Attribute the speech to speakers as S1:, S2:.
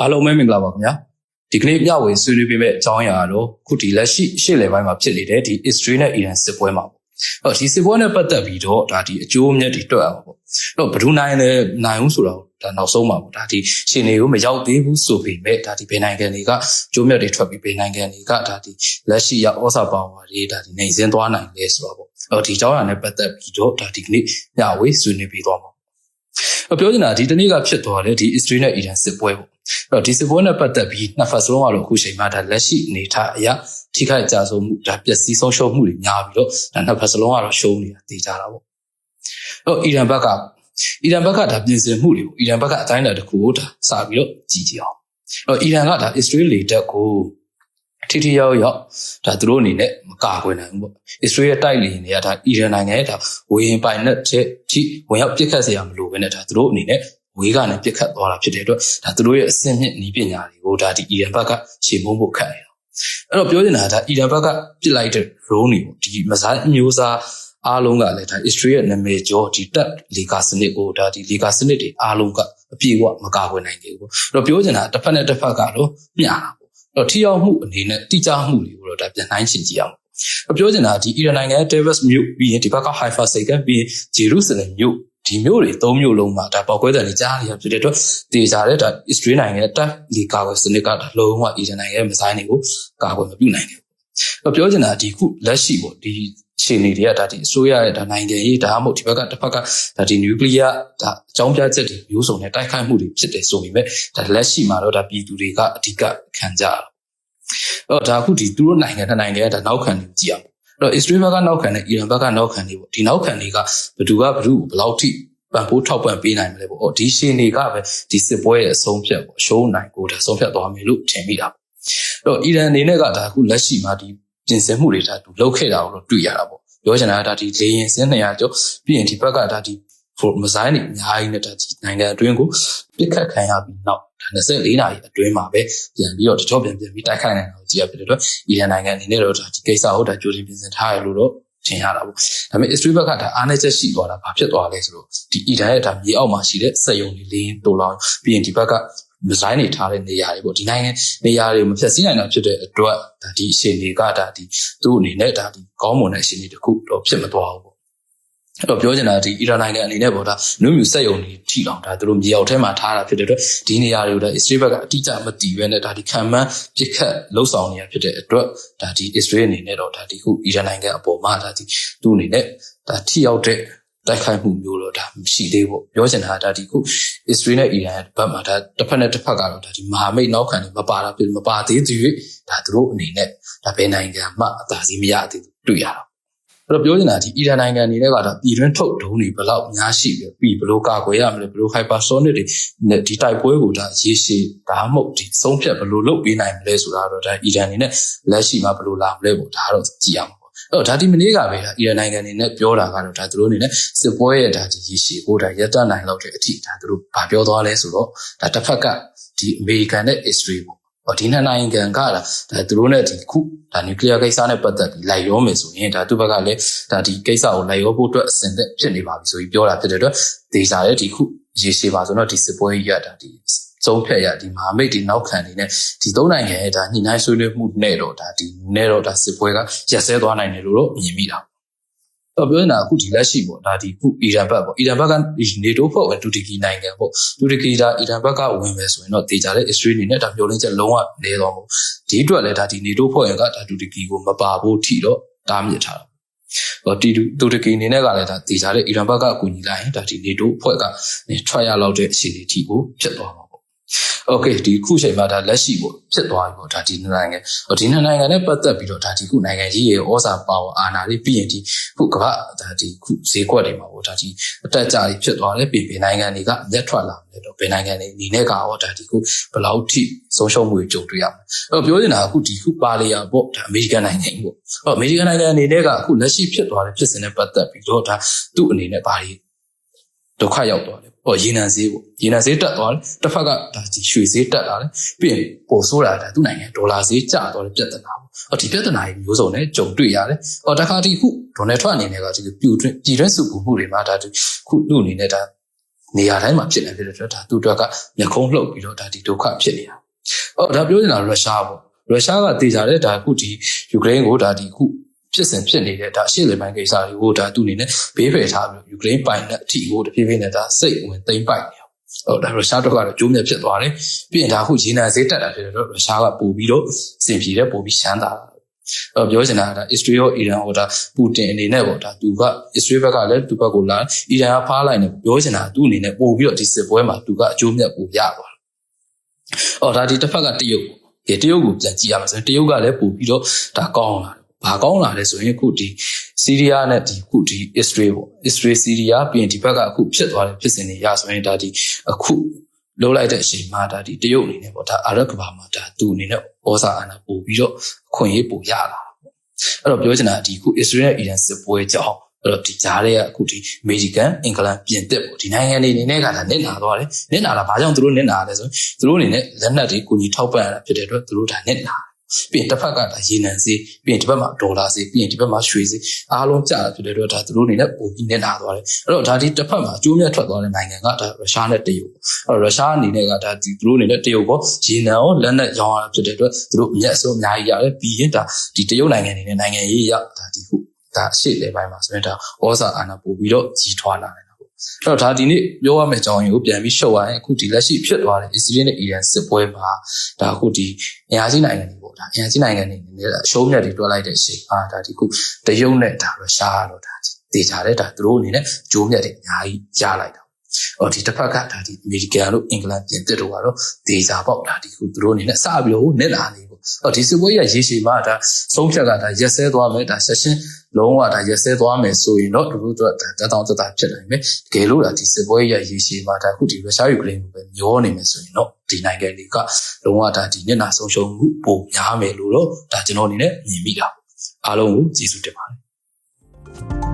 S1: အားလုံးပဲမင်္ဂလာပါခင်ဗျာဒီကနေ့မျှဝေဆွေးနွေးပေးမယ့်အကြောင်းအရာကတော့ခုဒီလက်ရှိရှေ့လယ်ပိုင်းမှာဖြစ်နေတဲ့ဒီ Israel နဲ့ Iran စစ်ပွဲမှာပေါ့အဲ့တော့ဒီစစ်ပွဲနဲ့ပတ်သက်ပြီးတော့ဒါဒီအကျိုးအမြတ်တွေတွက်အောင်ပေါ့အဲ့တော့ဘယ်သူနိုင်လဲနိုင်ဦးဆိုတော့ဒါနောက်ဆုံးမှာပေါ့ဒါဒီရှင်တွေကိုမရောက်သေးဘူးဆိုပေမဲ့ဒါဒီဘယ်နိုင်ငံတွေကကျိုးမြတ်တွေထွက်ပြီးဘယ်နိုင်ငံတွေကဒါဒီလက်ရှိရဩစာပါဝါတွေဒါဒီနိုင်စင်းသွားနိုင်လဲဆိုတော့ပေါ့အဲ့တော့ဒီအကြောင်းအရာနဲ့ပတ်သက်ပြီးတော့ဒါဒီကနေ့မျှဝေဆွေးနွေးပေးသွားမှာ ပြောချင်တာဒီတနေ့ကဖြစ်သွားတယ်ဒီ Israel နဲ့ Iran စစ်ပွဲပေါ့အဲ့တော့ဒီစစ်ပွဲနဲ့ပတ်သက်ပြီးနှစ်ဖက်စလုံးကတော့အခုချိန်မှာဒါလက်ရှိအနေထားအရာထိခိုက်ကြဆုံးမှုဒါပျက်စီးဆုံးရှုံးမှုတွေများပြီးတော့ဒါနှစ်ဖက်စလုံးကတော့ရှုံးနေတာသိကြတာပေါ့အဲ့တော့အီရန်ဘက်ကအီရန်ဘက်ကဒါပြင်ဆင်မှုတွေကိုအီရန်ဘက်ကအတိုင်းအတာတစ်ခုကိုဒါစပြီးတော့ကြည်ကြည့်အောင်အဲ့တော့အီရန်ကဒါ Israel လေတပ်ကို ထိထိရောက်ရောက်ဒါသူတို့အနေနဲ့မကာကွယ်နိုင်ဘူးပေါ့။ Israel ရဲ့တိုက်လေတွေကဒါအီရန်နိုင်ငံရဲ့ဒါဝေရင်ပိုင်နဲ့ချက်ထိဝင်ရောက်ပြစ်ခတ်စရာမလိုဘဲနဲ့ဒါသူတို့အနေနဲ့ဝေးကနေပြစ်ခတ်သွားတာဖြစ်တဲ့အတွက်ဒါသူတို့ရဲ့အဆင့်မြင့်နည်းပညာတွေကိုဒါဒီအီရန်ဘက်ကရှေ့မုန်းဖို့ခက်နေတာ။အဲ့တော့ပြောချင်တာကဒါအီရန်ဘက်ကပြစ်လိုက်တဲ့ drone တွေပေါ့ဒီမဇိုင်းအမျိုးအစားအားလုံးကလည်းဒါ Israel ရဲ့နာမည်ကျော်ဒီတက်လီကာစနစ်ကိုဒါဒီလီကာစနစ်တွေအားလုံးကအပြည့်အဝမကာကွယ်နိုင်သေးဘူး။အဲ့တော့ပြောချင်တာတစ်ဖက်နဲ့တစ်ဖက်ကတော့မျှတာပေါ့။အဲ့ တော့ထိရောက်မှုအနေနဲ့တိကျမှုတွေကိုတော့ဒါပြန်နှိုင်းရှင်ကြည့်အောင်ပြောချင်တာဒီအီရန်နိုင်ငံရဲ့ Davis မြို့ပြီးရင်ဒီဘက်က Haifa စိတ်ကပြီးရင် Jerusalem မြို့ဒီမြို့တွေသုံးမြို့လုံးမှာဒါပေါက်ကွဲတယ်နေကြားနေရဖြစ်တဲ့အတွက်တေချာတဲ့ဒါ Israel နိုင်ငံရဲ့တပ်ဒီကာကွယ်စနစ်ကလုံးဝအီရန်နိုင်ငံရဲ့မဆိုင်တွေကိုကာကွယ်မပြုနိုင်ဘူး။ပြောချင်တာဒီခုလက်ရှိပေါ့ဒီ ရှင်နေတွေကဒါဒီအစိုးရရဲ့ဒါနိုင်ငံရေးဒါမှမဟုတ်ဒီဘက်ကတစ်ဖက်ကဒါဒီနျူကလ িয়ার ဒါအကြောင်းပြချက်တွေမျိုးစုံနဲ့တိုက်ခိုက်မှုတွေဖြစ်တယ်ဆိုပေမဲ့ဒါလက်ရှိမှာတော့ဒါပြည်သူတွေကအဓိကခံကြရတော့ဒါအခုဒီသူတို့နိုင်ငံတစ်နိုင်ငံဒါနောက်ခံနေကြည့်အောင်အဲ့တော့ Israel ဘက်ကနောက်ခံနဲ့ Iran ဘက်ကနောက်ခံနေပေါ့ဒီနောက်ခံတွေကဘယ်သူကဘယ်သူဘယ်လောက်ထိပံ့ပိုးထောက်ပံ့ပေးနိုင်မလဲပေါ့။ဒီရှင်တွေကပဲဒီစစ်ပွဲရဲ့အဆုံးဖြတ်ပေါ့။ရှုံးနိုင်ကိုဒါဆုံးဖြတ်သွားမယ်လို့ထင်မိတာပေါ့။အဲ့တော့အီရန်အနေနဲ့ကဒါအခုလက်ရှိမှာဒီ ပြင်ဆင်မှုတွေဒါသူလုပ်ခဲ့တာကိုတော့တွေ့ရတာပေါ့။ပြောချင်တာကဒါဒီလေရင်စင်း200ကျော်ပြီးရင်ဒီဘက်ကဒါဒီဖို့မဇိုင်းတွေအများကြီးနဲ့ဒါဒီနိုင်ငံအတွင်းကိုပြစ်ခတ်ခံရပြီးနောက်ဒါ24နာရီအတွင်းမှာပဲပြန်ပြီးတော့တကြောပြန်ပြန်ပြီးတိုက်ခိုက်နိုင်အောင်ကြည့်ရဖြစ်တဲ့အတွက်အီရန်နိုင်ငံအနေနဲ့တော့ဒါဒီကိစ္စကိုဒါကြိုတင်ပြင်ဆင်ထားရလို့တော့ထင်ရတာပေါ့ဒါပေမဲ့ Israel ဘက်ကဒါအားနည်းချက်ရှိသွားတာဘာဖြစ်သွားလဲဆိုတော့ဒီအီရန်ရဲ့ဒါမြေအောက်မှာရှိတဲ့စက်ရုံတွေလင်းတိုးလောင်းပြီးရင်ဒီဘက်က မဇိုင်းတွေထားတဲ့နေရာတွေပေါ့ဒီနိုင်ငံနေရာတွေမဖြတ်စည်းနိုင်တာဖြစ်တဲ့အတွက်ဒါဒီအရှင်တွေကဒါဒီသူ့အနေနဲ့ဒါဒီကောင်းမွန်တဲ့အရှင်တွေတခုတော့ဖြစ်မသွားဘူးအဲ့တော့ပြောချင်တာဒီအီရန်နိုင်ငံအနေနဲ့ပေါ့ဒါနုမြူစက်ယုံတွေထိအောင်ဒါသူတို့မြေအောက်ထဲမှာထားတာဖြစ်တဲ့အတွက်ဒီနေရာတွေကိုဒါ Israel ဘက်ကအတိအကျမတည်ဘဲနဲ့ဒါဒီခံမှန်းပြစ်ခတ်လှုပ်ဆောင်နေရဖြစ်တဲ့အတွက်ဒါဒီ Israel အနေနဲ့တော့ဒါဒီခုအီရန်နိုင်ငံအပေါ်မှာဒါဒီသူ့အနေနဲ့ဒါထိရောက်တဲ့ တိုက်ခိုက်မှုမျိုးတော့ဒါမရှိသေးဘူးပြောချင်တာဒါဒီခု Israel နဲ့ Iran ရဲ့ဘက်မှာဒါတစ်ဖက်နဲ့တစ်ဖက်ကတော့ဒါဒီမဟာမိတ်နောက်ခံတွေမပါတာဖြစ်မပါသေးသေးဒါသူတို့အနေနဲ့ဒါဘယ်နိုင်ငံမှအသာစီးမရသေးဘူးတွေ့ရတာအဲ့တော့ပြောချင်တာဒီအီရန်နိုင်ငံအနေနဲ့ကတော့ပြည်တွင်းထုတ်ဒုံးတွေဘယ်လောက်များရှိလဲပြီးဘယ်လိုကာကွယ်ရမလဲဘယ်လို hypersonic တွေနဲ့ဒီတိုက်ပွဲကိုဒါရေရှည်ဒါမှမဟုတ်ဒီဆုံးဖြတ်ဘယ်လိုလုပ်ပေးနိုင်မလဲဆိုတာတော့ဒါအီရန်အနေနဲ့လက်ရှိမှာဘယ်လိုလာမလဲပေါ့ဒါကတော့ကြည့်ရမှာပေါ့ အဲ့တော့ဒါဒီမနေ့ကပဲဒါအီရန်နိုင်ငံအနေနဲ့ပြောတာကတော့ဒါသူတို့အနေနဲ့စစ်ပွဲရဲ့ဒါဒီရေရှည်ကိုဒါရပ်တန့်နိုင်လောက်တဲ့အထိဒါသူတို့ဗာပြောသွားလဲဆိုတော့ဒါတစ်ဖက်ကဒီအမေရိကန်နဲ့ Israel ပေါ့ဟောဒီနှစ်နိုင်ငံကဒါသူတို့နဲ့ဒီခုဒါနျူကလ িয়ার ကိစ္စနဲ့ပတ်သက်ပြီးလိုက်ရောမယ်ဆိုရင်ဒါသူ့ဘက်ကလည်းဒါဒီကိစ္စကိုလိုက်ရောဖို့အတွက်အစဉ်သက်ဖြစ်နေပါပြီဆိုပြီးပြောတာဖြစ်တဲ့အတွက်ဒေတာရဲ့ဒီခုရေရှည်ပါဆိုတော့ဒီစစ်ပွဲကြီးရတာဒီ သုံးဖြတ်ရဒီမဟာမိတ်ဒီနောက်ခံနေနဲ့ဒီသုံးနိုင်ငံရဲ့ဒါညှိနှိုင်းဆွေးနွေးမှုနဲ့တော့ဒါဒီနဲ့တော့ဒါစစ်ပွဲကရက်စဲသွားနိုင်တယ်လို့တော့မြင်မိတာတော့ပြောနေတာအခုဒီလက်ရှိပေါ့ဒါဒီခုအီရန်ဘက်ပေါ့အီရန်ဘက်ကနေတိုးဖွဲ့ဝင်တူတကီနိုင်ငံပေါ့တူတကီဒါအီရန်ဘက်ကဝင်မယ်ဆိုရင်တော့တေချာတဲ့ Israel အနေနဲ့ဒါမျှော်လင့်ချက်လုံးဝနေသွားမို့ဒီအတွက်လည်းဒါဒီနေတိုးဖွဲ့ဝင်ကဒါတူတကီကိုမပါဖို့ထိတော့တားမြစ်ထားတာဟောတီတူတကီအနေနဲ့ကလည်းဒါတေချာတဲ့အီရန်ဘက်ကအကူညီလိုက်ရင်ဒါဒီနေတိုးဖွဲ့ကနေထွက်ရလောက်တဲ့အခြေအနေထိကိုဖြစ်သွားမှာ โอเคဒီခုချိန်မှာဒါလက်ရှိပေါ့ဖြစ်သွားပြီပေါ့ဒါဒီနိုင်ငံဒီနိုင်ငံနဲ့ပတ်သက်ပြီးတော့ဒါဒီခုနိုင်ငံကြီးရဲ့ဩဇာပါဝါအာဏာတွေပြီးရင်ဒီခုကမ္ဘာဒါဒီခုဈေးကွက်တွေမှာပေါ့ဒါဒီအတက်ကြကြီးဖြစ်သွားတယ်ပြည်ပြည်နိုင်ငံတွေကလက်ထွက်လာတယ်တော့ဘယ်နိုင်ငံတွေအနေနဲ့ကရောဒါဒီခုဘယ်လောက်ထိဆုံးရှုံးမှုတွေကြုံတွေ့ရမလဲအဲ့တော့ပြောနေတာအခုဒီခုပါလီယာပေါ့ဒါအမေရိကန်နိုင်ငံကြီးပေါ့အဲ့အမေရိကန်နိုင်ငံအနေနဲ့ကအခုလက်ရှိဖြစ်သွားတဲ့ဖြစ်စဉ်နဲ့ပတ်သက်ပြီးတော့ဒါသူ့အနေနဲ့ဘာတွေဒုက္ခရောက်သွားတယ် ် ဟောရေနံဈေးပေါ့ရေနံဈေးတက်သွားတယ်တစ်ဖက်ကဒါဒီရွှေဈေးတက်လာတယ်ပြီးရင်ပိုဆိုးတာဒါသူ့နိုင်ငံဒေါ်လာဈေးကျသွားတဲ့ပြဿနာပေါ့ဟောဒီပြဿနာကြီးမျိုးစုံနဲ့ကြုံတွေ့ရတယ်ဟောတခါဒီခုဒေါ်နယ်ထရန့်အနေနဲ့ကဒီပြူတွင်းပြည်တွင်းစုပူမှုတွေမှာဒါဒီခုသူ့အနေနဲ့ဒါနေရာတိုင်းမှာဖြစ်နေဖြစ်တဲ့အတွက်ဒါသူ့အတွက်ကမျက်ခုံးလှုပ်ပြီးတော့ဒါဒီဒုက္ခဖြစ်နေတာ။အော်ဒါပြောနေတာရုရှားပေါ့။ရုရှားကတည်ကြတဲ့ဒါအခုဒီယူကရိန်းကိုဒါဒီခု ဖြစ်စဉ်ဖြစ်နေတဲ့ဒါအရှေ့လေပိုင်းကိစ္စတွေကိုဒါသူ့အနေနဲ့ဘေးဖယ်ထားပြီးယူကရိန်းပိုင်တဲ့အထီကိုတဖြည်းဖြည်းနဲ့ဒါစိတ်ဝင်သိမ့်ပိုက်နေအောင်။ဟုတ်ဒါရုရှားတို့ကတော့ကျိုးမြတ်ဖြစ်သွားတယ်။ပြီးရင်ဒါအခုရေနံဈေးတက်တာဖြစ်တော့ရုရှားကပို့ပြီးတော့စင်ပြေတယ်ပို့ပြီးရှမ်းတာ။အဲ့ပြောချင်တာကဒါ Israel ရော Iran ဟိုဒါပူတင်အနေနဲ့ပေါ့ဒါသူက Israel ဘက်ကလည်းသူဘက်ကိုလာ Iran ကဖားလိုက်နေပြောချင်တာသူ့အနေနဲ့ပို့ပြီးတော့ဒီစစ်ပွဲမှာသူကအကျိုးမြတ်ပို့ရသွားတယ်။အော်ဒါဒီတစ်ဖက်ကတရုတ်ဒီတရုတ်ကိုပြန်ကြည့်ရမှာဆိုရင်တရုတ်ကလည်းပို့ပြီးတော့ဒါကောင်းလာတယ်။ ဘာကောင်းလာလဲဆိုရင်အခုဒီစီးရီးယားနဲ့ဒီခုဒီ Israel ပေါ့ Israel စီးရီးယားပြီးရင်ဒီဘက်ကအခုဖြစ်သွားတဲ့ဖြစ်စဉ်တွေရဆိုရင်ဒါဒီအခုလုံးလိုက်တဲ့အချိန်မှာဒါဒီတရုတ်အနေနဲ့ပေါ့ဒါအာရဗ်ကဘာမှာဒါသူအနေနဲ့ဩဇာအာဏာပို့ပြီးတော့အခွင့်အရေးပို့ရလာတာပေါ့အဲ့တော့ပြောချင်တာဒီခု Israel နဲ့ Iran စစ်ပွဲကြောင့်အဲ့တော့ဒီကြားထဲကအခုဒီအမေရိကန်အင်္ဂလန်ပြင်သစ်ပေါ့ဒီနိုင်ငံတွေအနေနဲ့ကဒါနစ်နာသွားတယ်နစ်နာတာဘာကြောင့်သူတို့နစ်နာလဲဆိုရင်သူတို့အနေနဲ့လက်နက်တွေကိုကြီးထောက်ပံ့ရတာဖြစ်တဲ့အတွက်သူတို့ဒါနစ်နာ ပြီးရင်တစ်ဖက်ကဒါရေနံစေးပြီးရင်ဒီဘက်မှာဒေါ်လာစေးပြီးရင်ဒီဘက်မှာရွှေစေးအားလုံးကျတာဖြစ်တဲ့အတွက်ဒါသူတို့အနေနဲ့ပုံပြီးနစ်နာသွားတယ်အဲ့တော့ဒါဒီတစ်ဖက်မှာအကျိုးမြတ်ထွက်သွားတဲ့နိုင်ငံကဒါရုရှားနဲ့တရုတ်အဲ့တော့ရုရှားအနေနဲ့ကဒါဒီသူတို့အနေနဲ့တရုတ်ကိုရေနံရောလက်နက်ရောင်းရတာဖြစ်တဲ့အတွက်သူတို့အမျက်အဆုံးအများကြီးရတယ်ပြီးရင်ဒါဒီတရုတ်နိုင်ငံအနေနဲ့နိုင်ငံရေးရဒါဒီခုဒါအရှိလေပိုင်းမှာဆိုရင်ဒါဩဇာအာဏာပို့ပြီးတော့ကြီးထွားလာတယ် အဲ့တော့ဒါဒီနေ့ပြောရမယ့်အကြောင်းရင်းကိုပြန်ပြီးရှုပ်ရရင်အခုဒီလက်ရှိဖြစ်သွားတဲ့ Israel နဲ့ Iran စစ်ပွဲမှာဒါအခုဒီအင်အားကြီးနိုင်ငံတွေပေါ့ဒါအင်အားကြီးနိုင်ငံတွေအနေနဲ့အရှုံးမြတ်တွေတွက်လိုက်တဲ့အချိန်မှာဒါဒီခုတရုတ်နဲ့ဒါရုရှားကတော့ဒါတေချာတဲ့ဒါသူတို့အနေနဲ့ဂျိုးမြတ်တွေအများကြီးရလိုက်တာ။ အော်ဒီတစ်ဖက်ကဒါဒီအမေရိကန်တို့အင်္ဂလန်ပြင်သစ်တို့ကတော့ဒေဇာပေါက်ဒါဒီခုသူတို့အနေနဲ့စပြီးတော့နစ်လာနေပေါ့။အော်ဒီစစ်ပွဲရရေရှည်မှာဒါဆုံးဖြတ်ကဒါရက်စဲသွားမယ်ဒါဆက်ရှင်လုံးဝဒါရက်စဲသွားမယ်ဆိုရင်တော့သူတို့တို့ဒါတောင်းတတာဖြစ်နိုင်မယ်။တကယ်လို့ဒါဒီစစ်ပွဲရရေရှည်မှာဒါခုဒီရုရှားယူကရိန်းကိုပဲမျောနေမယ်ဆိုရင်တော့ဒီနိုင်ငံတွေကလုံးဝဒါဒီမျက်နှာဆုံးရှုံးမှုပုံများမယ်လို့တော့ဒါကျွန်တော်အနေနဲ့မြင်မိတာ။အားလုံးကိုကျေးဇူးတင်ပါတယ်